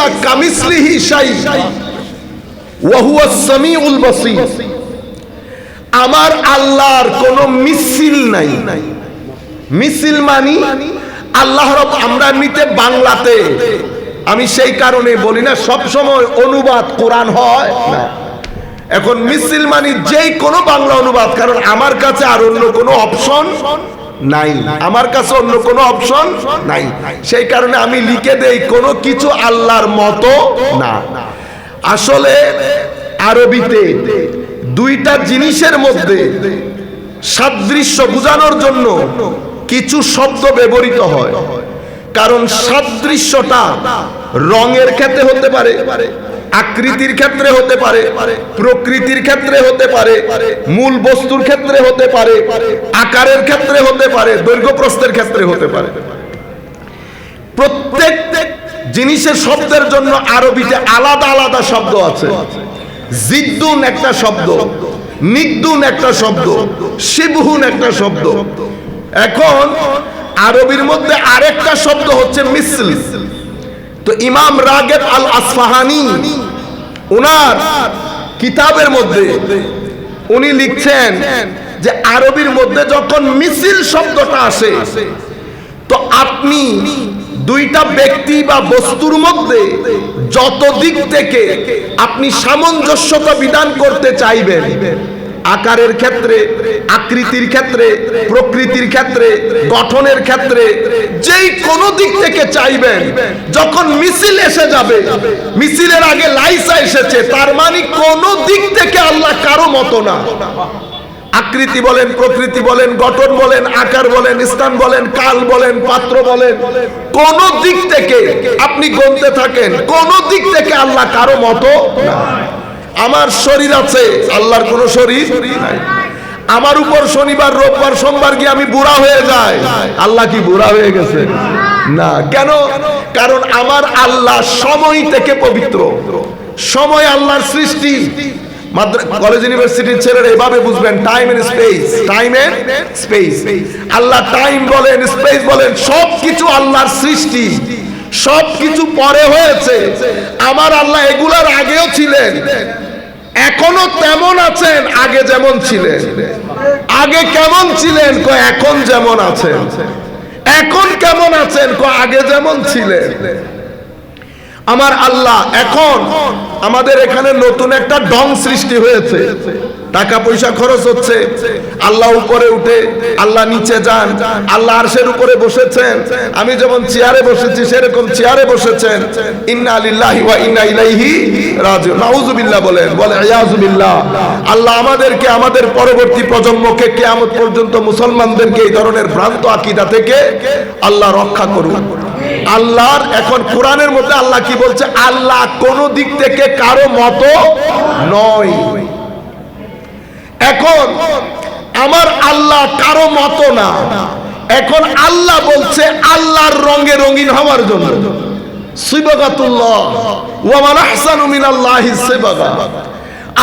লাইসা কামিসলিহি শাই ওয়া হুয়া সামিউল বাসীর। আমার আল্লাহর কোনো মিছিল নাই। মিছিল মানি আল্লাহ রব আমরা নিতে বাংলাতে। আমি সেই কারণে বলি না, সব সময় অনুবাদ কোরআন হয় এখন মিছিল মানি যেই কোনো বাংলা অনুবাদ, কারণ আমার কাছে আর অন্য কোনো অপশন নাই। আমার কাছে অন্য কোনো অপশন নাই। সেই কারণে আমি লিখে দেই, কোনো কিছু আল্লাহর মতো না। আসলে আরবিতে দুইটা জিনিসের মধ্যে সাদৃশ্য বোঝানোর জন্য কিছু শব্দ ব্যবহৃত হয়। কারণ সাদৃশ্যটা রঙের ক্ষেত্রে হতে পারে আকৃতির ক্ষেত্রে হতে পারে, প্রকৃতির ক্ষেত্রে হতে পারে, মূল বস্তুর ক্ষেত্রে হতে পারে, আকারের ক্ষেত্রে হতে পারে দৈর্ঘ্য প্রস্থের ক্ষেত্রে হতে পারে। প্রত্যেক জিনিসের শব্দের জন্য আরবিতে আলাদা আলাদা শব্দ আছে। জিদ্দুন একটা শব্দ, নিদ্দুন একটা শব্দ, শিবহুন একটা শব্দ। এখন আরবির মধ্যে আরেকটা শব্দ হচ্ছে মিসল। তো ইমাম রাগেব আল আসফাহানি ওনার কিতাবের মধ্যে উনি লিখছেন যে আরবির মধ্যে যখন মিছিল শব্দটা আসে, তো আপনি দুইটা ব্যক্তি বা বস্তুর মধ্যে যত দিক থেকে আপনি সামঞ্জস্যতা বিধান করতে চাইবেন আকারের ক্ষেত্রে, আকৃতির ক্ষেত্রে, প্রকৃতির ক্ষেত্রে, গঠনের ক্ষেত্রে, যেই কোনো দিক থেকে চাইবেন, যখন মিছিল এসে যাবে, মিছিলের আগে লাইসা এসেছে, তার মানে কোন দিক থেকে আল্লাহ কারও মতো না। আকৃতি বলেন, প্রকৃতি বলেন, গঠন বলেন, আকার বলেন, স্থান বলেন, কাল বলেন, পাত্র বলেন, কোন দিক থেকে আপনি গমতে থাকেন, কোন দিক থেকে আল্লাহ কারও মতো না। আমার শরীর আছে। আল্লাহর কোন শরীর নাই। আমার উপর শনিবার, রোববার, সোমবার গিয়ে আমি বুড়া হয়ে যাই। আল্লাহ কি বুড়া হয়ে গেছে? না। কেন? কারণ আমার আল্লাহ সময় থেকে পবিত্র। সময় আল্লাহর সৃষ্টি। কলেজ ইউনিভার্সিটির ছেলেরা এভাবে বুঝবেন time and space time and space Allah time বলেন স্পেস বলেন সব কিছু আল্লাহর সৃষ্টি। সব কিছু পরে হয়েছে। আমার আল্লাহ এগুলার আগেও ছিলেন। এখনও তেমন আছেন, আগে যেমন ছিলেন। আগে কেমন ছিলেন কো এখন যেমন আছেন। এখন কেমন আছেন কো আগে যেমন ছিলেন। আমার আল্লাহ এখন আমাদের এখানে নতুন একটা ডং সৃষ্টি হয়েছে। টাকা পয়সা খরচ হচ্ছে, আল্লাহ উপরে উঠে, আল্লাহ নিচে যান, আল্লাহ আরশের উপরে বসেছেন। আমি যেমন চেয়ারে বসেছি, সেরকম চেয়ারে বসেছেন। ইন্না লিল্লাহি ওয়া ইন্না ইলাইহি রাজিউন। নাউজুবিল্লাহ বলেন, বলে ইয়াজুবিল্লাহ আল্লাহ আমাদেরকে, আমাদের পরবর্তী প্রজন্মকে, কিয়ামত পর্যন্ত মুসলমানদেরকে এই ধরনের ভ্রান্ত আকীদা থেকে আল্লাহ রক্ষা করুন আল্লাহর এখন কোরআনের মধ্যে আল্লাহ কি বলছে? আল্লাহ কোন দিক থেকে কারও মতো নয়। এখন আমার আল্লাহ কারও মতো না। এখন আল্লাহ বলছে আল্লাহর রঙে রঙিন হওয়ার জন্য।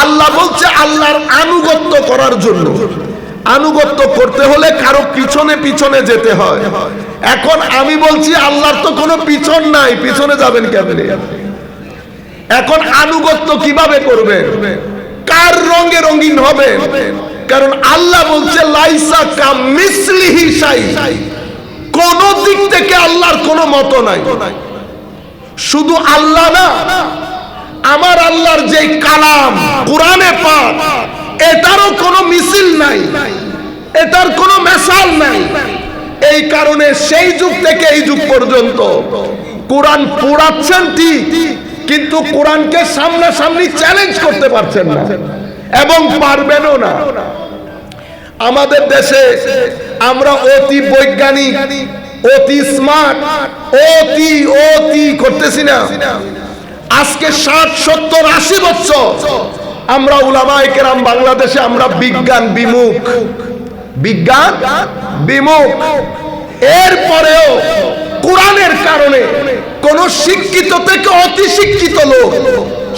আল্লাহ বলছে আল্লাহর আনুগত্য করার জন্য। আনুগত্য করতে হলে কারও পিছনে পিছনে যেতে হয়। এখন আমি বলছি, আল্লাহর তো কোনো পিছন নাই। পিছনে যাবেন কেমনে? এখন আনুগত্য কীভাবে করবেন? কার রঙে রঙিন হবে কারণ আল্লাহ বলছে, লাইসা কাম মিসলিহি সাই কোন দিক থেকে আল্লাহর কোনো মত নাই। শুধু আল্লাহ না, আমার আল্লাহর যে কালাম, কোরআনে পাক এটারও কোনো মিছিল নাই। এটার কোনো মেশাল নাই। এই কারণে সেই যুগ থেকে এই যুগ পর্যন্ত কোরআন পড়াচ্ছেন ঠিক, কিন্তু কোরআনকে সামনাসামনি চ্যালেঞ্জ করতে পারছেন না এবং পারবেনও না। আমাদের দেশে আমরা অতি বৈজ্ঞানিক, অতি স্মার্ট, অতি অতি করতেছি না। আজকে ষাট, সত্তর, আশি বছর আমরা উলামায়ে কেরাম বাংলাদেশে আমরা বিজ্ঞান বিমুখ। বিজ্ঞান বিমুখ। এরপরেও কোরআনের কারণে কোন শিক্ষিত থেকে অতি শিক্ষিত লোক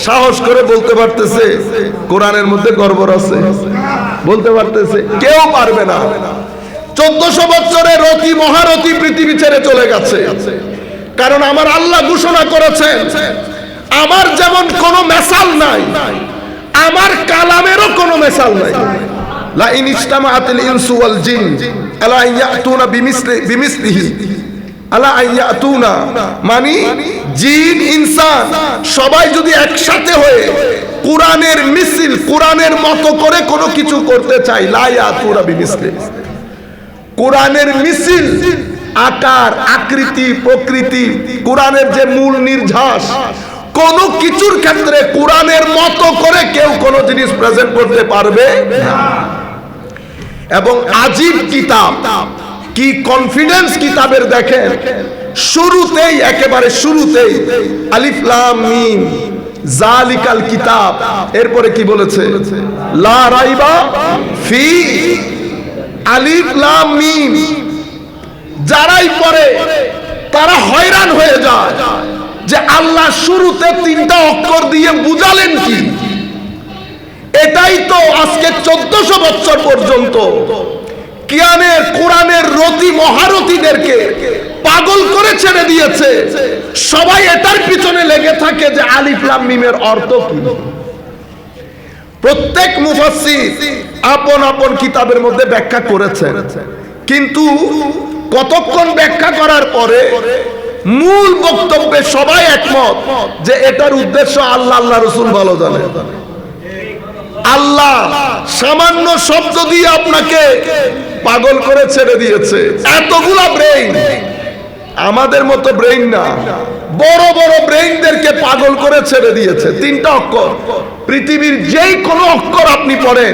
সাহস করে বলতে পারতেছে, কোরআনের মধ্যে গর্বর আছে। বলতে পারতেছে, কেউ পারবে না। চোদ্দশো বছরের রতি মহারথী পৃথিবী ছেড়ে চলে গেছে। কারণ আমার আল্লাহ ঘোষণা করেছেন, আমার যেমন কোনো মেসাল নাই আমার কালামেরও কোনো মেশাল নাই। লা ইন ইজতামাআতিল ইনসু ওয়াল জিন, আলা ইয়াতুনা বিমিসলি, বিমিসলিহি, আলা আন ইয়াতুনা মানে জিন, ইনসান, সবাই যদি একসাথে হয়ে কোরআনের মিছিল, কোরআনের মতো করে কোনো কিছু করতে চাই লা ইয়াতুনা বিমিসলিহি কোরআনের মিছিল, আকার, আকৃতি, প্রকৃতি, কোরআনের যে মূল নির্ঝাস কোন কিছুর ক্ষেত্রে কোরআনের মতো করে কেউ কোন জিনিস প্রেজেন্ট করতে পারবে? এবং আজিব কিতাব কি কনফিডেন্স কিতাবের দেখেন শুরুতেই একেবারে শুরুতেই আলিফ লাম মিম জালিকাল কিতাব এরপরে কি বলেছে? লা রাইবা ফি আলিফ লাম মিম যারাই পড়ে তারা হয়রান হয়ে যায়। যে আল্লাহ শুরুতে তিনটা অক্ষর দিয়ে বুঝালেন কি? এটাই তো আজকে চোদ্দশো বছর পর্যন্ত কিয়ানের কোরআনের রতি মহারথীদেরকে পাগল করে ছেড়ে দিয়েছে। সবাই এটার পিছনে লেগে থাকে যে আলিফ মিমের অর্থ কি? প্রত্যেক মুফাসসির আপন আপন কিতাবের মধ্যে ব্যাখ্যা করেছে কিন্তু কতক্ষণ ব্যাখ্যা করার পরে মূল বক্তব্যে সবাই একমত যে এটার উদ্দেশ্য আল্লাহ আল্লাহ রসুল ভালো জানে। আল্লাহ সামান্য শব্দ দিয়ে আপনাকে পাগল করে ছেড়ে দিয়েছে। এতগুলা ব্রেইন আমাদের মতো ব্রেইন না। বড় বড় ব্রেইনদেরকে পাগল করে ছেড়ে দিয়েছে। তিনটা অক্ষর। পৃথিবীর যেই কোনো অক্ষর আপনি পড়েন,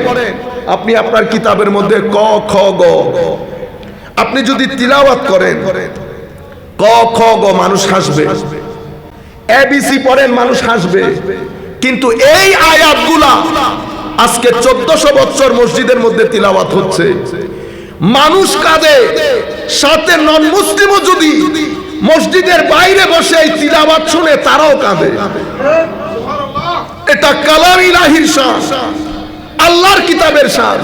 আপনি আপনার কিতাবের মধ্যে ক, খ, গ। আপনি যদি তিলাওয়াত করেন ক, খ, গ, মানুষ হাসবে। এবিসি পড়েন, মানুষ হাসবে। কিন্তু এই আয়াতগুলা আজকে চোদ্দশো বছর মসজিদের মধ্যে তিলাওয়াত হচ্ছে। মানুষ কাঁদে, সাথে নন মুসলিমও যদি মসজিদের বাইরে বসে এই তিলাওয়াত শুনে, তারাও কাঁদে। এটা কালাম ইলাহির শান আল্লাহর কিতাবের শান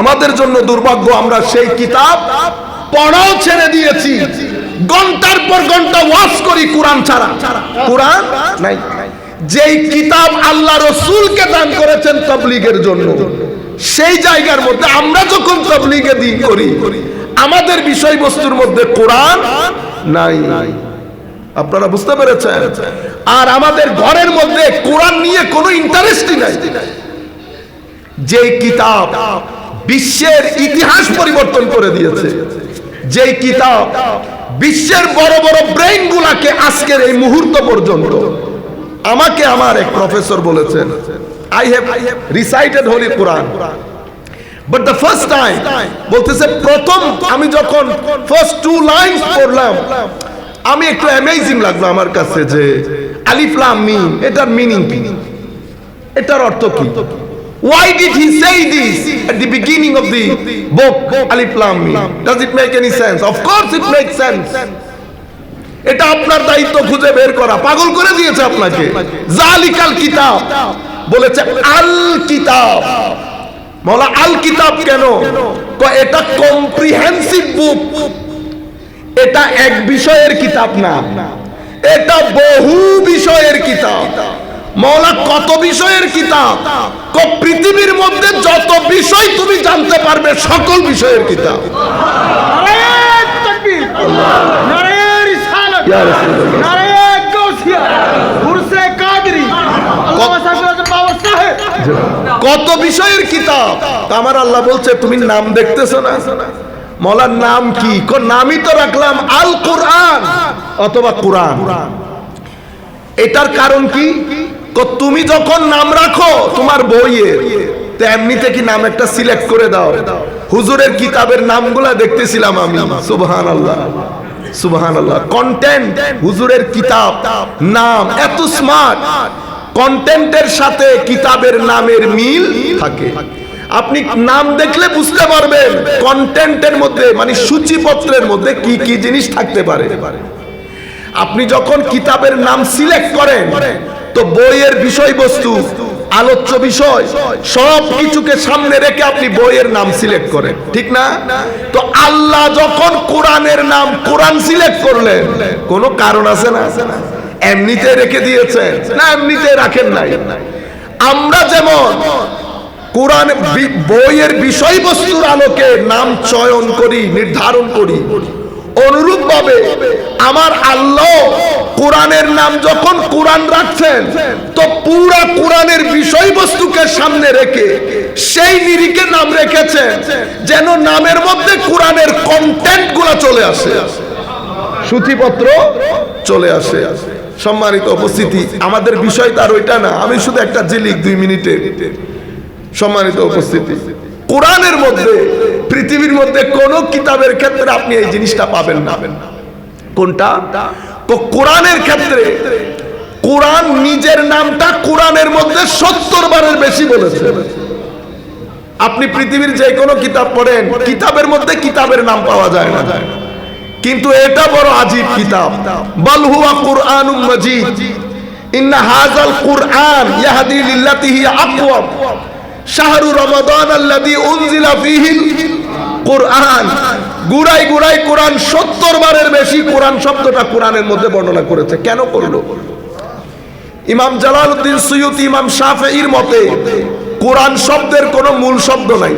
আমাদের জন্য দুর্ভাগ্য, আমরা সেই কিতাব পড়াও ছেড়ে দিয়েছি। ঘণ্টার পর ঘণ্টা ওয়াজ করি কোরআন ছাড়া। কোরআন নাই। যেই কিতাব আল্লাহ রসুলকে দান করেছেন তবলিগের জন্য, সেই জায়গার মধ্যে আমরা যখন তবলিগে দিন করি, আমাদের বিষয়বস্তুর মধ্যে কোরআন নাই। আপনারা বুঝতে পেরেছেন? আর আমাদের ঘরের মধ্যে কোরআন নিয়ে কোনো ইন্টারেস্টই নাই। যেই কিতাব বিশ্বের ইতিহাস পরিবর্তন করে দিয়েছে যেই কিতাব বিশ্বের বড় বড় ব্রেইন গুলাকে আজকের এই মুহূর্ত পর্যন্ত আমাকে আমার এক প্রফেসর বলেছেন I have recited holy Quran but the first time বলতেছে, প্রথম আমি যখন ফার্স্ট টু লাইনস পড়লাম, আমি একটু অ্যামেজিং লাগল আমার কাছে যে, আলিফ লাম মিম, এটার মিনিং কি? এটার অর্থ কি? Why did he say this at the beginning of the book, Alif Lam Mim? Does it make any sense? Of course it makes sense. এটা আপনার দায়িত্ব খুঁজে বের করা। পাগল করে দিয়েছে আপনাকে। জালিকাল কিতাব বলেছে, আল কিতাব। মৌলা, আল কিতাব কেন? এটা কম্প্রিহেন্সিভ বুক এটা এক বিষয়ের কিতাব না। এটা বহু বিষয়ের কিতাব। মৌলা কত বিষয়ের কিতাব? ক পৃথিবীর মধ্যে যত বিষয় তুমি জানতে পারবে সকল বিষয়ের কিতাব। কত বিষয়ের কিতাব? আমার আল্লাহ বলছে তুমি নাম দেখতেছো না? মলার নাম কি? নামই তো রাখলাম আল কোরআন অথবা কোরআন। এটার কারণ ক? তুমি যখন নাম রাখো, তোমার বইয়ের, তো এমনিতে কি নাম একটা সিলেক্ট করে দাও। হুজুরের কিতাবের নামগুলা দেখতেছিলাম আমি। সুবহান আল্লাহ সুবহান আল্লাহ কন্টেন্ট হুজুরের কিতাব, নাম, এত স্মার্ট কন্টেন্টের সাথে কিতাবের নামের মিল থাকে। আপনি নাম দেখলে বুঝতে পারবেন কন্টেন্টের মধ্যে মানে সূচিপত্রের মধ্যে কি কি জিনিস থাকতে পারে। আপনি যখন কিতাবের নাম সিলেক্ট করেন তো বইয়ের বিষয়বস্তু, আলোচ্য বিষয় সব কিছুকে সামনে রেখে আপনি বইয়ের নাম সিলেক্ট করেন, ঠিক না? তো আল্লাহ যখন কোরআনের নাম কোরআন সিলেক্ট করলেন, কোনো কারণ আছে না? এমনিতে রেখে দিয়েছেন, না এমনিতে রাখেন নাই। আমরা যেমন কোরআন বইয়ের বিষয়বস্তুর আলোকে নাম চয়ন করি, নির্ধারণ করি অনুরূপ ভাবে আমার আল্লাহ কোরআনের নাম যখন কোরআন রাখছেন, তো পুরা কোরআনের বিষয়বস্তুকে সামনে রেখে সেই নিরিখে নাম রেখেছেন, যেন নামের মধ্যে কোরআনের কন্টেন্টগুলা চলে আসে। সূচিপত্র চলে আসে। সম্মানিত উপস্থিতি, আমাদের বিষয় তার ওইটা না, আমি শুধু একটা জিলিক দুই মিনিটে। সম্মানিত উপস্থিতি। কোরআনের মধ্যে, পৃথিবীর মধ্যে কোন কিতাবের ক্ষেত্রে আপনি এই জিনিসটা পাবেন না। কোনটা? কোরআনের ক্ষেত্রে, কোরআন নিজের নামটা কোরআনের মধ্যে সত্তর বারের বেশি বলেছে। আপনি পৃথিবীর যে কোনো কিতাব পড়েন, কিতাবের মধ্যে কিতাবের নাম পাওয়া যায় না। কিন্তু এটা বড় আজীব কিতাব। বল হুয়া কুরআন মজিদ। ইন্না হাজাল কুরআন ইয়াহদি লিল্লাতি হিয়া আকওয়াম। শাহরু রমাদান আল্লাযী উনজিলা ফীহিল কুরআন। গুড়াই গুড়াই কোরআন 70 বারের বেশি কোরআন শব্দটা কোরআনের মধ্যে বর্ণনা করেছে। কেন করল? ইমাম জালালউদ্দিন সুয়ুতি, ইমাম শাফেঈর মতে কোরআন শব্দের কোনো মূল শব্দ নাই।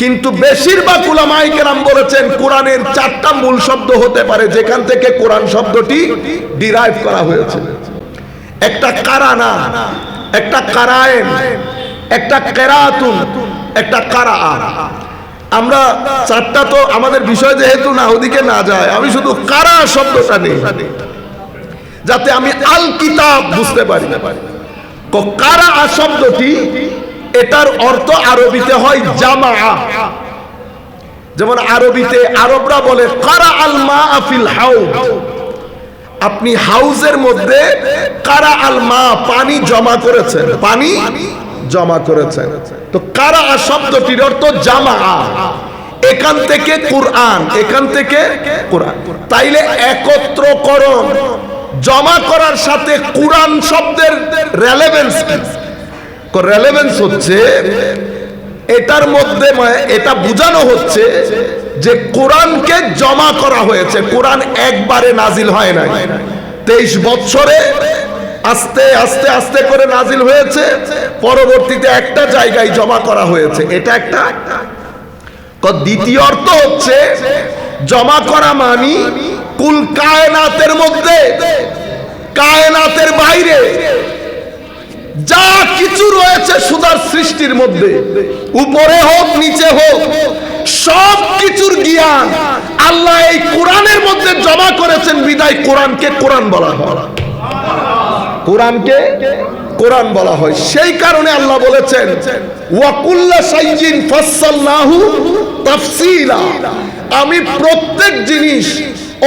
কিন্তু বেশিরভাগ উলামাই কেরাম বলেছেন কোরআনের চারটা মূল শব্দ হতে পারে, যেখান থেকে কোরআন শব্দটি ডিরাইভ করা হয়েছে। একটা কারানা, একটা কারায়েন একটা কেরাতুন, একটা কারা। আমরা চারটা তো আমাদের বিষয় যেহেতু না, ওদিকে না যায়। আমি শুধু কারা শব্দটা নেই, যাতে আমি আল কিতাব বুঝতে পারি। কারা শব্দটি, এটার অর্থ আরবিতে হয় জামা যেমন আরবিতে আরবরা বলে, কারা আল মা আফিল হাউদ। আপনি হাউজের মধ্যে কারা আল মা পানি জমা করেছেন। পানি? জমা করেছেন তো কারা শব্দটির অর্থ জামা? এখান থেকে কোরআন, এখান থেকে কোরআন। তাইলে একত্রকরণ। জমা করার সাথে কোরআন শব্দের রেলেভেন্স রেলেভেন্স হচ্ছে, এটার মধ্যে মানে এটা বোঝানো হচ্ছে যে কোরআনকে জমা করা হয়েছে। কোরআন একবারে নাজিল হয় নাই। তেইশ বছরে আস্তে আস্তে আস্তে করে নাজিল হয়েছে। পরবর্তীতে একটা জায়গায় জমা করা হয়েছে। এটা একটা দ্বিতীয় অর্থ হচ্ছে, জমা করা মানি কুল কায়নাতের মধ্যে, কায়নাতের বাইরে। যা কিছু রয়েছে সুদার সৃষ্টির মধ্যে, উপরে হোক, নিচে হোক, সব কিছুর জ্ঞান আল্লাহ এই কোরআনের মধ্যে জমা করেছেন, বিদায় কোরআনকে কোরআন বলা হয়। কোরআনকে কোরআন বলা হয়। সেই কারণে আল্লাহ বলেছেন ওয়াকুল্লা সাইজিন ফাসসালনাহু তাফসীলা। আমি প্রত্যেক জিনিস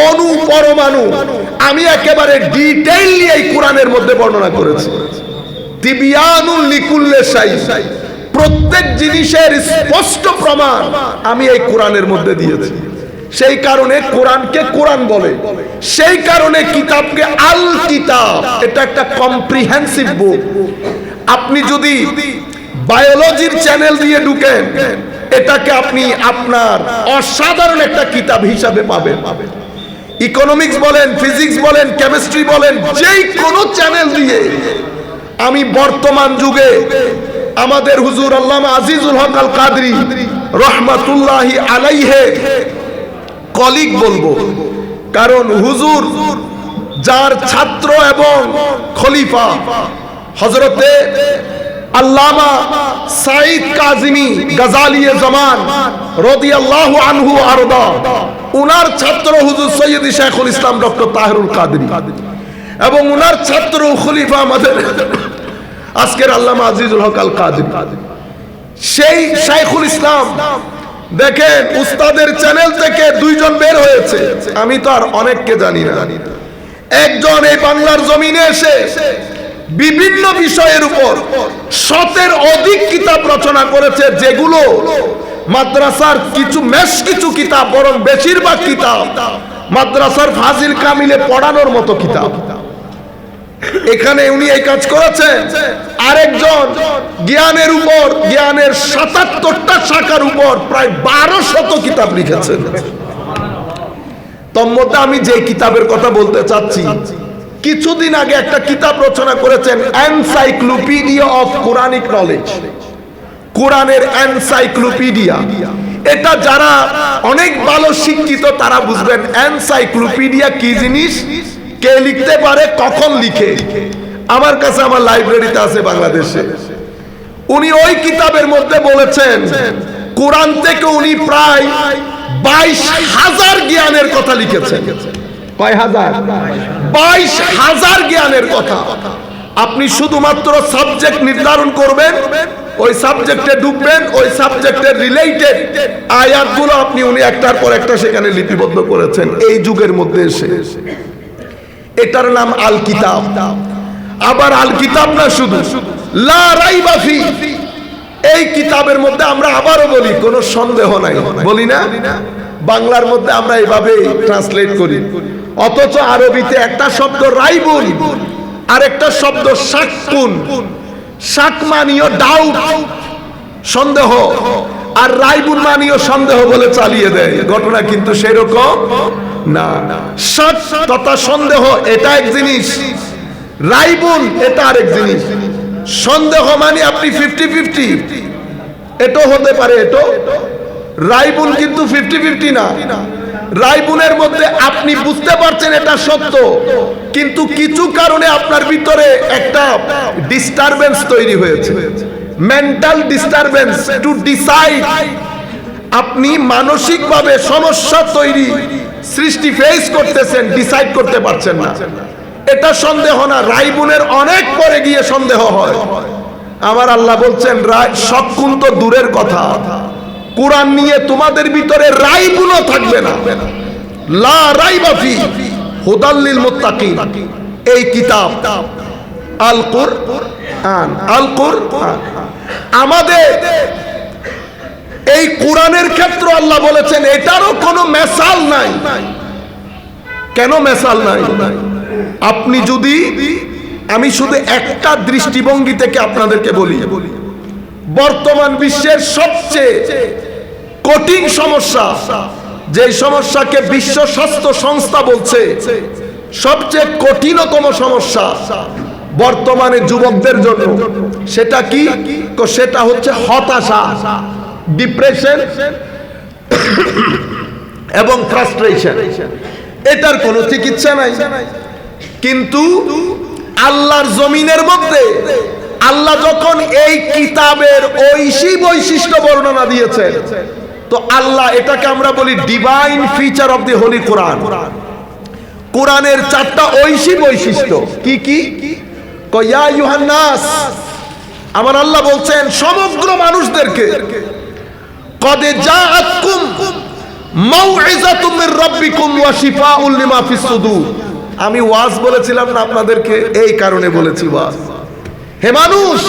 অণু, পরমাণু, আমি একেবারে ডিটেইলি এই কোরআনের মধ্যে বর্ণনা করেছি। তিবিয়ানুল লিকুল্লে শাই প্রত্যেক জিনিসের স্পষ্ট প্রমাণ আমি এই কোরআনের মধ্যে দিয়েছি। সেই কারণে কোরআনকে কোরআন বলে। সেই কারণে কিতাবকে আল কিতাব, এটা একটা কম্প্রিহেন্সিভ বুক আপনি যদি বায়োলজির চ্যানেল দিয়ে ঢুকেন, এটাকে আপনি আপনার অসাধারণ একটা কিতাব হিসাবে পাবেন। ইকোনমিক্স বলেন ফিজিক্স বলেন কেমিস্ট্রি বলেন, যেই কোনো চ্যানেল দিয়ে। আমি বর্তমান যুগে আমাদের হুজুর আল্লামা আজিজুল হক আল কাদরি রহমাতুল্লাহি আলাইহে কলিগ বলব। কারণ হুজুর যার ছাত্র এবং খলিফা হজরতে আল্লামা সাইদ কাজিমি গাজালিয়ে জামান রাদিয়াল্লাহু আনহু আরদা, উনার ছাত্র হুজুর সৈয়দ শেখুল ইসলাম ডক্টর তাহিরুল কাদরি এবং উনার ছাত্র খলিফা আমাদের আজকের আল্লামা আজিজুল হক আল কাদরি। সেই শাইখুল ইসলাম দেখেন, উস্তাদের চ্যানেল থেকে দুইজন বের হয়েছে। আমি তো আর অনেককে জানি না। একজন এই বাংলার জমিনে এসে বিভিন্ন বিষয়ের উপর শতের অধিক কিতাব রচনা করেছে, যেগুলো মাদ্রাসার কিছু মেশ কিছু কিতাব, বরং বেশিরভাগ কিতাব মাদ্রাসার ফাজিল কামিলে পড়ানোর মতো কিতাব। এখানে উনি এই কাজ করেছেন। আরেকজন জ্ঞানের উপর, জ্ঞানের সাতাত্তরটা শাখার উপর প্রায় বারো শত কিতাব লিখেছেন। তন্মধ্যে আমি যে কিতাবের কথা বলতে চাচ্ছি, কিছুদিন আগে একটা কিতাব রচনা করেছেন এনসাইক্লোপিডিয়া অফ কোরআনিক নলেজ কোরআনের এনসাইক্লোপিডিয়া এটা যারা অনেক ভালো শিক্ষিত, তারা বুঝবেন এনসাইক্লোপিডিয়া কি জিনিস? কে লিখতে পারে, কখন লিখে? আমার কাছে আমার লাইব্রেরিতে আছে বাংলাদেশে। উনি ওই কিতাবের মধ্যে বলেছেন, কোরআন থেকে উনি প্রায় বাইশ হাজার জ্ঞানের কথা লিখেছেন। কয় হাজার? বাইশ হাজার জ্ঞানের কথা। আপনি শুধুমাত্র সাবজেক্ট নির্ধারণ করবেন, ওই সাবজেক্টে ঢুকবেন ওই সাবজেক্টের রিলেটেড আয়াতগুলো আপনি উনি একটার পর একটা সেখানে লিপিবদ্ধ করেছেন, এই যুগের মধ্যে এসে। এটার নাম আল কিতাব আবার আল কিতাব না শুধু। লা এই কিতাবের মধ্যে আমরা আবারও বলি, কোনো সন্দেহ নাই। বলি না? বাংলার মধ্যে আমরা এভাবে ট্রান্সলেট করি। অথচ আরবিতে একটা শব্দ রাইবুন আর একটা শব্দ শাকুন শাক মানিও ডাউট সন্দেহ। আর রাইবুন মানিও সন্দেহ বলে চালিয়ে দেয়। ঘটনা কিন্তু সেরকম না। শাক তথা সন্দেহ এটা এক জিনিস। রাইবুন এটা আরেক জিনিস। সন্দেহ মানে আপনি ফিফটি ফিফটি এটাও হতে পারে এটো। রাইবুন কিন্তু ফিফটি ফিফটি না রাইবুনের মধ্যে আপনি বুঝতে পারছেন এটা সত্য। কিন্তু কিছু কারণে আপনার ভিতরে একটা ডিস্টারবেন্স তৈরি হয়েছে। মেন্টাল ডিস্টারবেন্স টু ডিসাইড আপনি মানসিকভাবে সমস্যা তৈরি সৃষ্টি ফেস করতেছেন ডিসাইড করতে পারছেন না। এটা সন্দেহ না রাইবুনের অনেক পরে গিয়ে সন্দেহ হয়। আমার আল্লাহ বলছেন, রায় সক্ষুন তো দূরের কথা। কোরআন নিয়ে তোমাদের ভিতরে রাইবুনও থাকবে না। লা রাইবাফি হুদাল্লিল মুত্তাকিন। এই কিতাব আল কুরআন আল কুরআন আমাদের এই কোরআনের ক্ষেত্রে আল্লাহ বলেছেন, এটারও কোনো মেসাল নাই। কেন মেসাল নাই? আপনি যদি, আমি শুধু একটা দৃষ্টিভঙ্গি থেকে আপনাদেরকে বলি, বর্তমান বিশ্বের সবচেয়ে কঠিন সমস্যা যে সমস্যাকে বিশ্ব স্বাস্থ্য সংস্থা বলছে, সবচেয়ে কঠিনতম সমস্যা বর্তমানে যুবকদের জন্য। সেটা কি? সেটা হচ্ছে হতাশা, ডিপ্রেশন এবং ফ্রাস্ট্রেশন। এটার কোনো চিকিৎসা নাই। কিন্তু আল্লাহর জমিনের মধ্যে আল্লাহ যখন এই কিতাবের ঐশী বৈশিষ্ট্য বর্ণনা দিয়েছেন, তো আল্লাহ এটাকে আমরা বলি divine feature of the holy Quran কোরআনের চারটা ঐশী বৈশিষ্ট্য। কি কি? কয়া ইউহান্নাস আমার আল্লাহ বলছেন, সমগ্র মানুষদেরকে কদে ফিস সুদূর। আমি ওয়াজ বলেছিলাম না আপনাদেরকে? এই কারণে বলেছি ওয়াজ। হে মানুষ,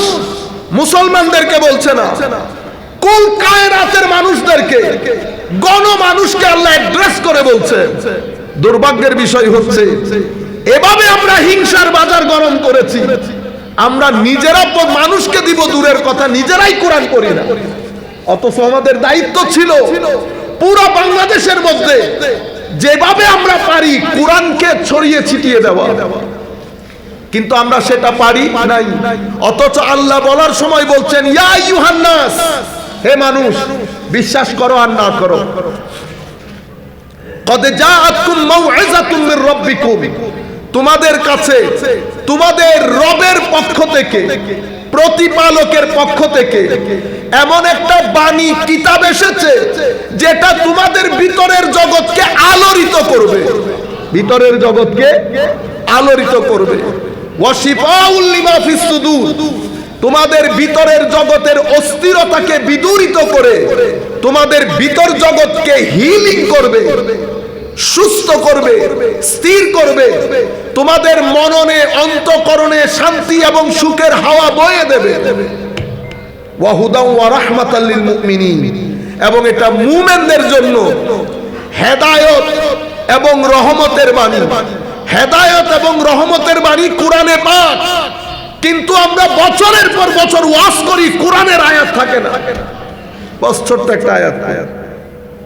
মুসলমানদেরকে বলছে না। কুল কায়রাতের মানুষদেরকে গণ মানুষকে আল্লাহ অ্যাড্রেস করে বলছে। দুর্ভাগ্যের বিষয় হচ্ছে এভাবে আমরা হিংসার বাজার গরম করেছি। আমরা নিজেরা প- মানুষকে দিব দূরের কথা, নিজেরাই কোরআন করি না। অথচ আমাদের দায়িত্ব ছিল পুরো বাংলাদেশের মধ্যে যেভাবে আমরা পারি কোরআনকে ছড়িয়ে ছিটিয়ে দেওয়া। কিন্তু আমরা সেটা পারি নাই। অথচ আল্লাহ বলার সময় বলছেন, ইয়া ইউহান্নাস হে মানুষ, বিশ্বাস করো আর না করো। কদে জাআতকুম মাউইজাতুম মির রাব্বিকুম। তোমাদের কাছে, তোমাদের রবের পক্ষ থেকে, প্রতিপালকের পক্ষ থেকে এমন একটা বাণী, কিতাব এসেছে যেটা তোমাদের ভিতরের জগৎকে আলোড়িত করবে। ভিতরের জগৎকে আলোড়িত করবে। তোমাদের ভিতরের জগতের অস্থিরতাকে বিদূরিত করে তোমাদের ভিতর জগৎকে হিলিং করবে, সুস্থ করবে, স্থির করবে তোমাদের মননে, অন্তকরণে শান্তি এবং সুখের হাওয়া বয়ে দেবে। এবং এটা মুমিনদের জন্য হেদায়ত এবং রহমতের বাণী। হেদায়ত এবং রহমতের বাণী কোরআনে পাক। কিন্তু আমরা বছরের পর বছর ওয়াজ করি, কোরআনের আয়াত থাকে না। বস ছোট্ট একটা আয়াত আয়াত।